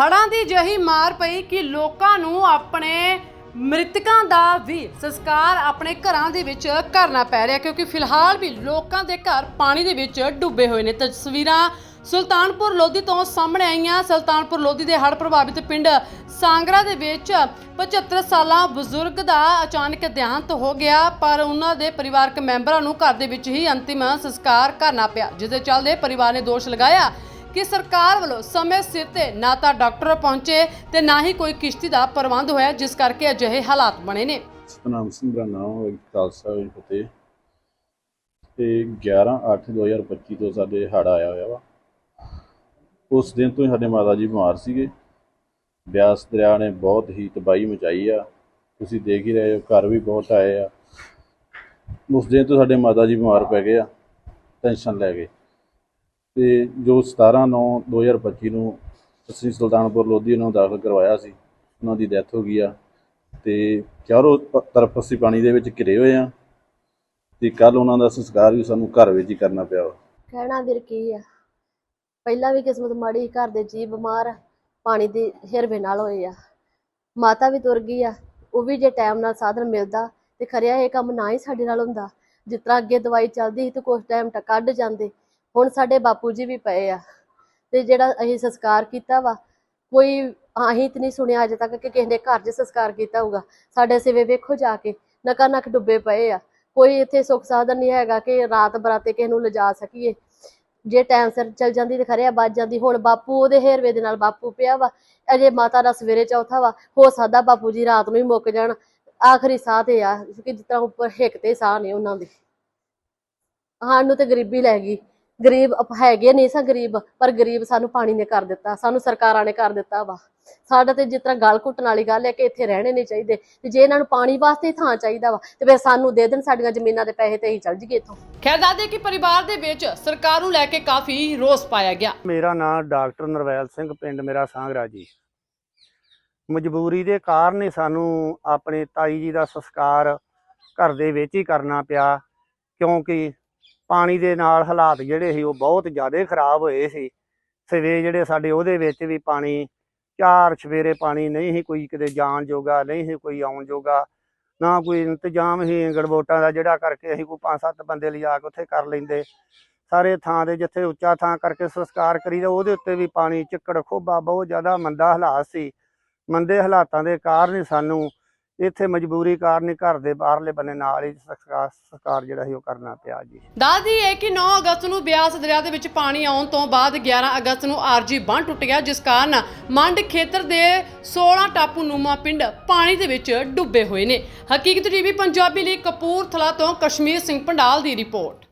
ਹੜ੍ਹਾਂ ਦੀ ਜਹੀ ਮਾਰ ਪਈ ਕਿ ਲੋਕਾਂ ਨੂੰ ਆਪਣੇ ਮ੍ਰਿਤਕਾਂ ਦਾ ਵੀ ਸੰਸਕਾਰ ਆਪਣੇ ਘਰਾਂ ਦੇ ਵਿੱਚ ਕਰਨਾ ਪੈ ਰਿਹਾ, ਕਿਉਂਕਿ ਫਿਲਹਾਲ ਵੀ ਲੋਕਾਂ ਦੇ ਘਰ ਪਾਣੀ ਦੇ ਵਿੱਚ ਡੁੱਬੇ ਹੋਏ ਨੇ। ਤਸਵੀਰਾਂ ਸੁਲਤਾਨਪੁਰ ਲੋਧੀ ਤੋਂ ਸਾਹਮਣੇ ਆਈਆਂ। ਸੁਲਤਾਨਪੁਰ ਲੋਧੀ ਦੇ ਹੜ੍ਹ ਪ੍ਰਭਾਵਿਤ ਪਿੰਡ ਸਾਂਗਰਾ ਦੇ ਵਿੱਚ 75 ਸਾਲਾਂ ਬਜ਼ੁਰਗ ਦਾ ਅਚਾਨਕ ਦੇਹਾਂਤ ਹੋ ਗਿਆ, ਪਰ ਉਹਨਾਂ ਦੇ ਪਰਿਵਾਰਕ ਮੈਂਬਰਾਂ ਨੂੰ ਘਰ ਦੇ ਵਿੱਚ ਹੀ ਅੰਤਿਮ ਸੰਸਕਾਰ ਕਰਨਾ ਪਿਆ, ਜਿਸ ਦੇ ਚੱਲਦੇ ਪਰਿਵਾਰ ਨੇ ਦੋਸ਼ ਲਗਾਇਆ ਕਿ ਸਰਕਾਰ ਵੱਲੋਂ ਸਮੇਂ ਸਿਰ ਤੇ ਨਾ ਤਾਂ ਡਾਕਟਰ ਪਹੁੰਚੇ ਤੇ ਨਾ ਹੀ ਕੋਈ ਕਿਸ਼ਤੀ ਦਾ ਪ੍ਰਬੰਧ ਹੋਇਆ, ਜਿਸ ਕਰਕੇ ਅਜਿਹੇ ਹਾਲਾਤ ਬਣੇ ਨੇ। ਸਤਨਾਮ ਸਿੰਘ ਦਾ ਨਾਮ ਹੈ ਖਾਲਸਾ ਜੀ ਫਤਿਹ। ਤੇ 11 8 2025 ਤੋਂ ਸਾਡੇ ਹੜ੍ਹ ਆਇਆ ਹੋਇਆ ਵਾ। ਉਸ ਦਿਨ ਤੋਂ ਹੀ ਸਾਡੇ ਮਾਤਾ ਜੀ ਬਿਮਾਰ ਸੀਗੇ। ਬਿਆਸ ਦਰਿਆ ਨੇ ਬਹੁਤ ਹੀ ਤਬਾਹੀ ਮਚਾਈ ਆ। ਤੁਸੀਂ ਦੇਖ ਹੀ ਰਹੇ ਹੋ, ਘਰ ਵੀ ਬਹੁਤ ਆਏ ਆ। ਉਸ ਦਿਨ ਤੋਂ ਸਾਡੇ ਮਾਤਾ ਜੀ ਬਿਮਾਰ ਪੈ ਗਏ ਆ, ਟੈਨਸ਼ਨ ਲੈ ਗਏ। ਤੇ ਜੋ 17 9 2025 ਨੂੰ ਅਸੀਂ ਸੁਲਤਾਨਪੁਰ ਲੋਧੀ ਨੂੰ ਦਾਖਲ ਕਰਵਾਇਆ ਸੀ, ਉਹਨਾਂ ਦੀ ਡੈਥ ਹੋ ਗਈ ਆ ਤੇ ਚਾਰੋਂ ਤਰਫ ਅਸੀਂ ਪਾਣੀ ਦੇ ਵਿੱਚ ਘਿਰੇ ਹੋਏ ਆ ਤੇ ਕੱਲ ਉਹਨਾਂ ਦਾ ਸੰਸਕਾਰ ਵੀ ਸਾਨੂੰ ਘਰ ਵਿੱਚ ਹੀ ਕਰਨਾ ਪਿਆ ਕਹਿਣਾ ਵੀਰ ਕੀ ਆ? ਪਹਿਲਾਂ ਵੀ ਕਿਸਮਤ ਮਾੜੀ ਘਰ ਦੇ ਜੀ ਬਿਮਾਰ ਪਾਣੀ ਦੀ ਹਿਰਵੇ ਨਾਲ ਹੋਏ ਆ। ਮਾਤਾ ਵੀ ਤੁਰ ਗਈ ਆ, ਉਹ ਵੀ ਜੇ ਟਾਈਮ ਨਾਲ ਸਾਧਨ ਮਿਲਦਾ ਤੇ ਖਰਿਆ ਇਹ ਕੰਮ ਨਾ ਹੀ ਸਾਡੇ ਨਾਲ ਹੁੰਦਾ। ਜਿਸ ਤਰ੍ਹਾਂ ਅੱਗੇ ਦਵਾਈ ਚੱਲਦੀ ਸੀ ਤੇ ਕੁਝ ਟਾਈਮ ਤੱਕ ਕੱਢ ਜਾਂਦੇ। ਹੁਣ ਸਾਡੇ ਬਾਪੂ ਜੀ ਵੀ ਪਏ ਆ। ਤੇ ਜਿਹੜਾ ਅਸੀਂ ਸੰਸਕਾਰ ਕੀਤਾ ਵਾ, ਕੋਈ ਅਸੀਂ ਤੇ ਨਹੀਂ ਸੁਣਿਆ ਅਜੇ ਤੱਕ ਕਿ ਕਿਸੇ ਨੇ ਘਰ 'ਚ ਸੰਸਕਾਰ ਕੀਤਾ ਹੋਊਗਾ। ਸਾਡੇ ਸਿਵੇ ਵੇਖੋ ਜਾ ਕੇ, ਨਕਾ ਨਕ ਡੁੱਬੇ ਪਏ ਆ। ਕੋਈ ਇੱਥੇ ਸੁੱਖ ਸਾਧਨ ਨਹੀਂ ਹੈਗਾ ਕਿ ਰਾਤ ਬਰਾਤੇ ਕਿਸੇ ਨੂੰ ਲਿਜਾ ਸਕੀਏ। ਜੇ ਟਾਈਮ ਸਿਰ ਚਲ ਜਾਂਦੀ ਤੇ ਖਰਿਆ ਬਚ ਜਾਂਦੀ। ਹੁਣ ਬਾਪੂ ਉਹਦੇ ਹੇਰਵੇ ਦੇ ਨਾਲ ਬਾਪੂ ਪਿਆ ਵਾ। ਅਜੇ ਮਾਤਾ ਦਾ ਸਵੇਰੇ ਚੌਥਾ ਵਾ। ਹੋ ਸਕਦਾ ਬਾਪੂ ਜੀ ਰਾਤ ਨੂੰ ਹੀ ਮੁੱਕ ਜਾਣ। ਆਖਰੀ ਸਾਹ ਤੇ ਆ ਕਿ ਜਿਸ ਤਰ੍ਹਾਂ ਉੱਪਰ ਹਿੱਕ ਤੇ ਸਾਹ ਨੇ ਉਹਨਾਂ ਦੇ। ਸਾਨੂੰ ਤੇ ਗਰੀਬੀ ਲੈ ਗਈ। ਗਰੀਬ ਹੈਗੇ ਨਹੀਂ ਸਾਂ ਗਰੀਬ ਪਰ ਗਰੀਬ ਸਾਨੂੰ ਪਾਣੀ ਨੇ ਕਰ ਦਿੱਤਾ ਸਾਨੂੰ ਸਰਕਾਰਾਂ ਨੇ ਕਰ ਦਿੱਤਾ ਵਾ। ਸਾਡਾ ਤੇ ਜਿਸ ਤਰ੍ਹਾਂ ਗਲ ਘੁੱਟਣ ਵਾਲੀ ਗੱਲ ਹੈ ਕਿ ਇੱਥੇ ਰਹਿਣੇ ਨਹੀਂ ਚਾਹੀਦੇ ਤੇ ਜੇ ਇਹਨਾਂ ਨੂੰ ਪਾਣੀ ਵਾਸਤੇ ਥਾਂ ਚਾਹੀਦਾ ਵਾ ਤੇ ਫਿਰ ਸਾਨੂੰ ਦੇ ਦੇਣ ਸਾਡੀਆਂ ਜ਼ਮੀਨਾਂ ਦੇ ਪੈਸੇ ਤੇ ਹੀ ਚੱਲ ਜੀਏ ਇੱਥੋਂ। ਖੈਰ ਦੱਸਦੇ ਕਿ ਪਰਿਵਾਰ ਦੇ ਵਿੱਚ ਸਰਕਾਰ ਨੂੰ ਲੈ ਕੇ ਕਾਫੀ ਰੋਸ ਪਾਇਆ ਗਿਆ। ਮੇਰਾ ਨਾਮ ਡਾਕਟਰ ਨਰਵੈਲ ਸਿੰਘ ਪਿੰਡ ਮੇਰਾ ਸਾਂਗਰਾ ਜੀ ਮਜਬੂਰੀ ਦੇ ਕਾਰਨ ਹੀ ਸਾਨੂੰ ਆਪਣੇ ਤਾਈ ਜੀ ਦਾ ਸੰਸਕਾਰ ਘਰ ਦੇ ਵਿੱਚ ਹੀ ਕਰਨਾ ਪਿਆ ਕਿਉਂਕਿ ਪਾਣੀ ਦੇ ਨਾਲ ਹਾਲਾਤ ਜਿਹੜੇ ਸੀ ਉਹ ਬਹੁਤ ਜ਼ਿਆਦਾ ਖਰਾਬ ਹੋਏ ਸੀ। ਸਵੇ ਜਿਹੜੇ ਸਾਡੇ ਉਹਦੇ ਵਿੱਚ ਵੀ ਪਾਣੀ, ਚਾਰ ਸਵੇਰੇ ਪਾਣੀ ਨਹੀਂ ਸੀ ਕੋਈ ਕਿਤੇ ਜਾਣ ਜੋਗਾ, ਨਹੀਂ ਸੀ ਕੋਈ ਆਉਣ ਜੋਗਾ, ਨਾ ਕੋਈ ਇੰਤਜ਼ਾਮ ਸੀ ਗੜਬੋਟਾਂ ਦਾ ਜਿਹੜਾ ਕਰਕੇ ਅਸੀਂ ਕੋਈ ਪੰਜ ਸੱਤ ਬੰਦੇ ਲਿਜਾ ਕੇ ਉੱਥੇ ਕਰ ਲੈਂਦੇ। ਸਾਰੇ ਥਾਂ ਦੇ ਜਿੱਥੇ ਉੱਚਾ ਥਾਂ ਕਰਕੇ ਸੰਸਕਾਰ ਕਰੀਦਾ ਉਹਦੇ ਉੱਤੇ ਵੀ ਪਾਣੀ ਚਿੱਕੜ ਖੋਬਾ ਬਹੁਤ ਜ਼ਿਆਦਾ ਮੰਦਾ ਹਾਲਾਤ ਸੀ। ਮੰਦੇ ਹਾਲਾਤਾਂ ਦੇ ਕਾਰਨ ਹੀ ਸਾਨੂੰ ਇੱਥੇ ਮਜਬੂਰੀ ਕਾਰਨ ਹੀ ਘਰ ਦੇ ਬਾਹਰਲੇ ਬੰਨੇ ਨਾਲ ਹੀ ਸੰਸਕਾਰ ਸੰਸਕਾਰ ਜਿਹੜਾ ਸੀ ਉਹ ਕਰਨਾ ਪਿਆ ਜੀ। ਦੱਸਦੀ ਹੈ ਕਿ 9 ਅਗਸਤ ਨੂੰ ਬਿਆਸ ਦਰਿਆ ਦੇ ਵਿੱਚ ਪਾਣੀ ਆਉਣ ਤੋਂ ਬਾਅਦ 11 ਅਗਸਤ ਨੂੰ ਆਰਜੀ ਬੰਨ ਟੁੱਟ ਗਿਆ, ਜਿਸ ਕਾਰਨ ਮੰਡ ਖੇਤਰ ਦੇ 16 ਟਾਪੂ ਨੂਮਾ ਪਿੰਡ ਪਾਣੀ ਦੇ ਵਿੱਚ ਡੁੱਬੇ ਹੋਏ ਨੇ। ਹਕੀਕਤ ਟੀਵੀ ਪੰਜਾਬੀ ਲਈ ਕਪੂਰਥਲਾ ਤੋਂ ਕਸ਼ਮੀਰ ਸਿੰਘ ਪੰਡਾਲ ਦੀ ਰਿਪੋਰਟ।